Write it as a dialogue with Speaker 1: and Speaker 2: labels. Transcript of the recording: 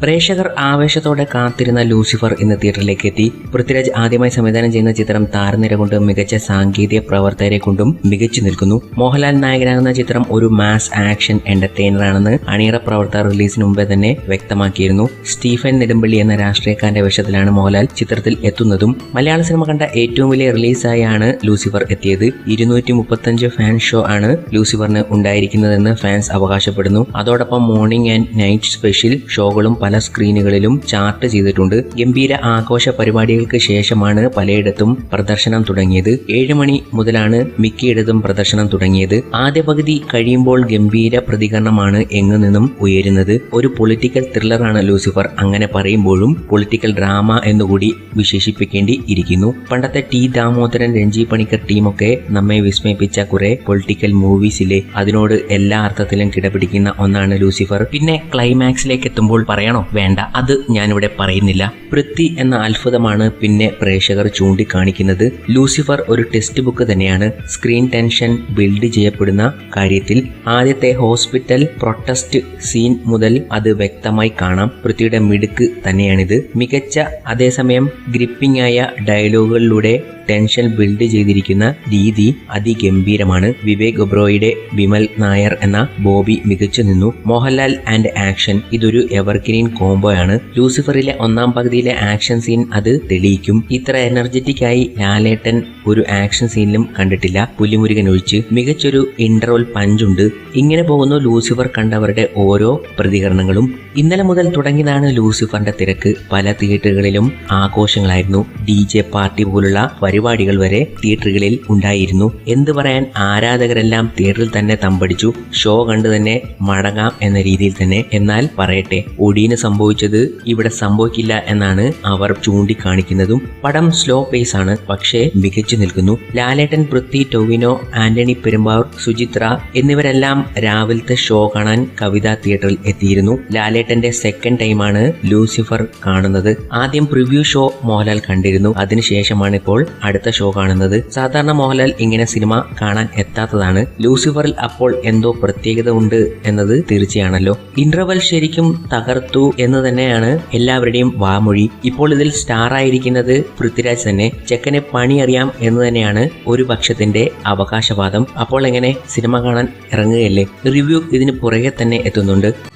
Speaker 1: പ്രേക്ഷകർ ആവേശത്തോടെ കാത്തിരുന്ന ലൂസിഫർ ഇന്ന് തിയേറ്ററിലേക്ക് എത്തി പൃഥ്വിരാജ് ആദ്യമായി സംവിധാനം ചെയ്യുന്ന ചിത്രം താരനിര കൊണ്ട് മികച്ച സാങ്കേതിക പ്രവർത്തകരെ കൊണ്ടും മികച്ചു നിൽക്കുന്നു. മോഹൻലാൽ നായകനാകുന്ന ചിത്രം ഒരു മാസ് ആക്ഷൻ എന്റർടൈനറാണെന്ന് അണിയറ പ്രവർത്തകർ റിലീസിന് മുമ്പേ തന്നെ വ്യക്തമാക്കിയിരുന്നു. സ്റ്റീഫൻ നെടുമ്പള്ളി എന്ന രാഷ്ട്രീയക്കാരന്റെ വേഷത്തിലാണ് മോഹൻലാൽ ചിത്രത്തിൽ എത്തുന്നതും. മലയാള സിനിമ കണ്ട ഏറ്റവും വലിയ റിലീസായാണ് ലൂസിഫർ എത്തിയത്. ഇരുന്നൂറ്റി മുപ്പത്തഞ്ച് ഫാൻ ഷോ ആണ് ലൂസിഫറിന് ഉണ്ടായിരിക്കുന്നതെന്ന് ഫാൻസ് അവകാശപ്പെടുന്നു. അതോടൊപ്പം മോർണിംഗ് ആൻഡ് നൈറ്റ് സ്പെഷ്യൽ ഷോകളും പല സ്ക്രീനുകളിലും ചാർട്ട് ചെയ്തിട്ടുണ്ട്. ഗംഭീര ആഘോഷ പരിപാടികൾക്ക് ശേഷമാണ് പലയിടത്തും പ്രദർശനം തുടങ്ങിയത്. ഏഴ് മണി മുതലാണ് മിക്കയിടത്തും പ്രദർശനം തുടങ്ങിയത്. ആദ്യ പകുതി കഴിയുമ്പോൾ ഗംഭീര പ്രതികരണമാണ് എങ്ങു നിന്നും ഉയരുന്നത്. ഒരു പൊളിറ്റിക്കൽ ത്രില്ലറാണ് ലൂസിഫർ. അങ്ങനെ പറയുമ്പോഴും പൊളിറ്റിക്കൽ ഡ്രാമ എന്നുകൂടി വിശേഷിപ്പിക്കേണ്ടി ഇരിക്കുന്നു. പണ്ടത്തെ ടി ദാമോദരൻ രഞ്ജി പണിക്കർ ടീമൊക്കെ നമ്മെ വിസ്മയിപ്പിച്ച കുറെ പൊളിറ്റിക്കൽ മൂവീസിലെ അതിനോട് എല്ലാ അർത്ഥത്തിലും കിടപിടിക്കുന്ന ഒന്നാണ് ലൂസിഫർ. പിന്നെ ക്ലൈമാക്സിലേക്ക് എത്തുമ്പോൾ പറയണോ വേണ്ട. അത് ഞാനിവിടെ പറയുന്നില്ല. പൃഥ്വി എന്ന അത്ഭുതമാണ് പിന്നെ പ്രേക്ഷകർ ചൂണ്ടിക്കാണിക്കുന്നത്. ലൂസിഫർ ഒരു ടെസ്റ്റ് ബുക്ക് തന്നെയാണ്. സ്ക്രീൻ ടെൻഷൻ ബിൽഡ് ചെയ്യപ്പെടുന്ന കാര്യത്തിൽ ആദ്യത്തെ ഹോസ്പിറ്റൽ പ്രൊട്ടസ്റ്റ് സീൻ മുതൽ അത് വ്യക്തമായി കാണാം. പൃഥ്വിയുടെ മിടുക്ക് തന്നെയാണിത്. മികച്ച അതേസമയം ഗ്രിപ്പിംഗ് ആയ ഡയലോഗുകളിലൂടെ ടെൻഷൻ ബിൽഡ് ചെയ്തിരിക്കുന്ന രീതി അതിഗംഭീരമാണ്. വിവേക് ഒബ്രോയുടെ വിമൽ നായർ എന്ന ബോബി മികച്ചു നിന്നു മോഹൻലാൽ ആൻഡ് ആക്ഷൻ ഇതൊരു എവർഗ്രീൻ കോംബോയാണ് ലൂസിഫറിലെ ഒന്നാം പകുതിയിലെ ആക്ഷൻ സീൻ അത് തെളിയിക്കും. ഇത്ര എനർജറ്റിക് ആയി ലാലേട്ടൻ ഒരു ആക്ഷൻ സീനിലും കണ്ടിട്ടില്ല. പുലിമുരുകൻ ഒഴിച്ച് മികച്ചൊരു ഇന്റർവൽ പഞ്ചുണ്ട് ഇങ്ങനെ പോകുന്നു ലൂസിഫർ കണ്ടവരുടെ ഓരോ പ്രതികരണങ്ങളും. ഇന്നലെ മുതൽ തുടങ്ങിയതാണ് ലൂസിഫറിന്റെ തിരക്ക്. പല തിയേറ്ററുകളിലും ആഘോഷങ്ങളായിരുന്നു. ഡി ജെ പാർട്ടി പോലുള്ള പരിപാടികൾ വരെ തിയേറ്ററുകളിൽ ഉണ്ടായിരുന്നു. എന്ത് പറയാൻ ആരാധകരെല്ലാം തിയേറ്ററിൽ തന്നെ തമ്പടിച്ചു. ഷോ കണ്ടു തന്നെ മടങ്ങാം എന്ന രീതിയിൽ തന്നെ. എന്നാൽ പറയട്ടെ ഒടീന് സംഭവിച്ചത്? ഇവിടെ സംഭവിക്കില്ല എന്നാണ് അവർ ചൂണ്ടിക്കാണിക്കുന്നതും പടം സ്ലോ പേസ് ആണ് പക്ഷേ മികച്ചു നിൽക്കുന്നു. ലാലേട്ടൻ പൃഥ്വി ടൊവിനോ ആന്റണി പെരുമ്പാവൂർ സുചിത്ര എന്നിവരെല്ലാം രാവിലത്തെ ഷോ കാണാൻ കവിത തിയേറ്ററിൽ എത്തിയിരുന്നു. ലാലേട്ടന്റെ സെക്കൻഡ് ടൈമാണ് ലൂസിഫർ കാണുന്നത്. ആദ്യം പ്രിവ്യൂ ഷോ മോഹൻലാൽ കണ്ടിരുന്നു. അതിനുശേഷമാണ് ഇപ്പോൾ അടുത്ത ഷോ കാണുന്നത്. സാധാരണ മോഹൻലാൽ ഇങ്ങനെ സിനിമ കാണാൻ എത്താത്തതാണ്. ലൂസിഫറിൽ അപ്പോൾ എന്തോ പ്രത്യേകത ഉണ്ട് എന്നത് തീർച്ചയാണല്ലോ. ഇന്റർവൽ ശരിക്കും തകർത്തു എന്ന് തന്നെയാണ് എല്ലാവരുടെയും വാമൊഴി. ഇപ്പോൾ ഇതിൽ സ്റ്റാർ ആയിരിക്കുന്നത് പൃഥ്വിരാജ് തന്നെ. ചെക്കനെ പണി അറിയാം എന്ന് തന്നെയാണ് ഒരു പക്ഷത്തിന്റെ അവകാശവാദം. അപ്പോൾ എങ്ങനെ സിനിമ കാണാൻ ഇറങ്ങുകയല്ലേ? റിവ്യൂ ഇതിന് പുറകെ തന്നെ എത്തുന്നുണ്ട്.